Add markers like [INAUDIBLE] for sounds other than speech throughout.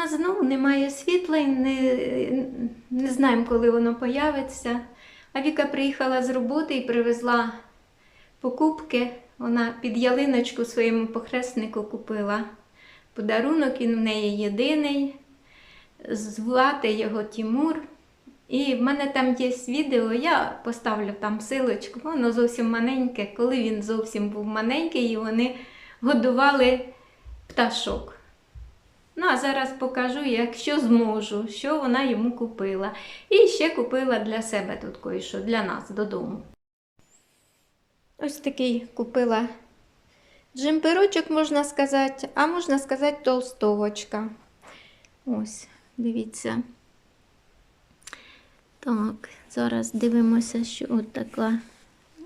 нас знову немає світла і не, не знаємо, коли воно появиться. А Віка приїхала з роботи і привезла покупки. Вона під ялиночку своєму похреснику купила подарунок, він в неї єдиний. Звати його Тімур. І в мене там є відео, я поставлю там силочку, воно зовсім маленьке, коли він зовсім був маленький, і вони годували пташок. Ну, а зараз покажу, якщо зможу, що вона йому купила. І ще купила для себе тут кое-що, для нас додому. Ось такий купила джемперочок, можна сказати, а можна сказати, толстовочка. Ось, дивіться. Так, зараз дивимося, що от така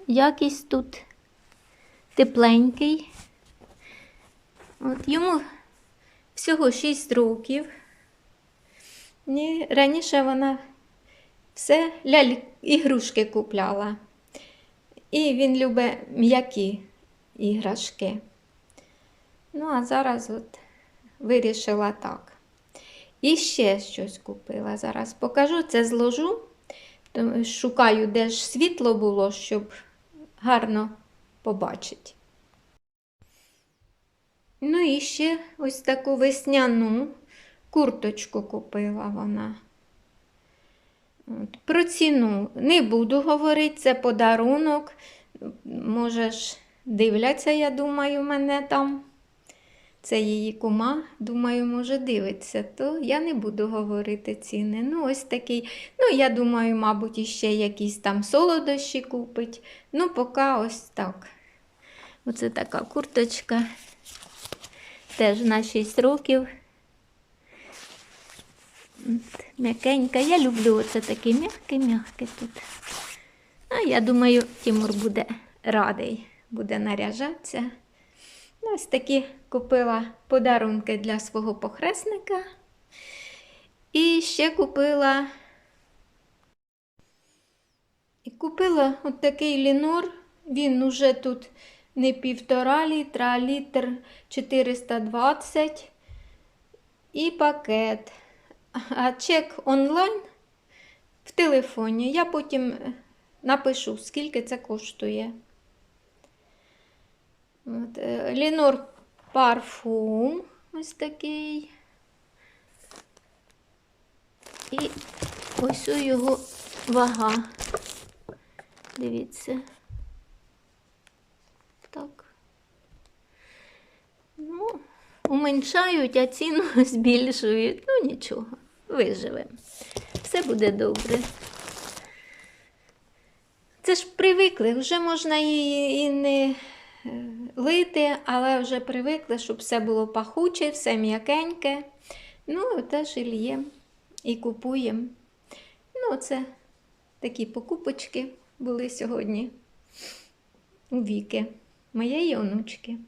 якість тут тепленький. От йому всього 6 років. І раніше вона все ляль ігрушки купляла. І він любить м'які іграшки. Ну, а зараз от вирішила так. І ще щось купила. Зараз покажу, це зложу. Шукаю, де ж світло було, щоб гарно побачити. Ну і ще ось таку весняну курточку купила вона. Про ціну не буду говорити, це подарунок. Може дивляться, я думаю, мене там. Це її кума, думаю, може, дивиться, то я не буду говорити ціни. Ну, ось такий. Ну, я думаю, мабуть, іще якісь там солодощі купить. Ну, поки ось так. Оце така курточка. Теж на 6 років. М'якенька. Я люблю оце таке м'яке-м'яке тут. А я думаю, Тимур буде радий, буде наряжатися. Ну, Ось такі купила подарунки для свого похресника. І ще купила. І купила от такий лінор. Він уже тут не півтора літра, а літр 420 і пакет. А чек онлайн в телефоні. Я потім е, напишу, скільки це коштує. От, е, Лінор парфум ось такий. І ось у його вага. Дивіться. Так. Ну, уменьшають, а ціну [LAUGHS] збільшують. Ну нічого, виживемо. Все буде добре. Це ж привикли, вже можна і, і не е, лити, але вже привикли, щоб все було пахуче, все м'якеньке. Ну, теж і л'ємо, і купуємо. Ну, це такі покупочки були сьогодні у віки моєї онучки.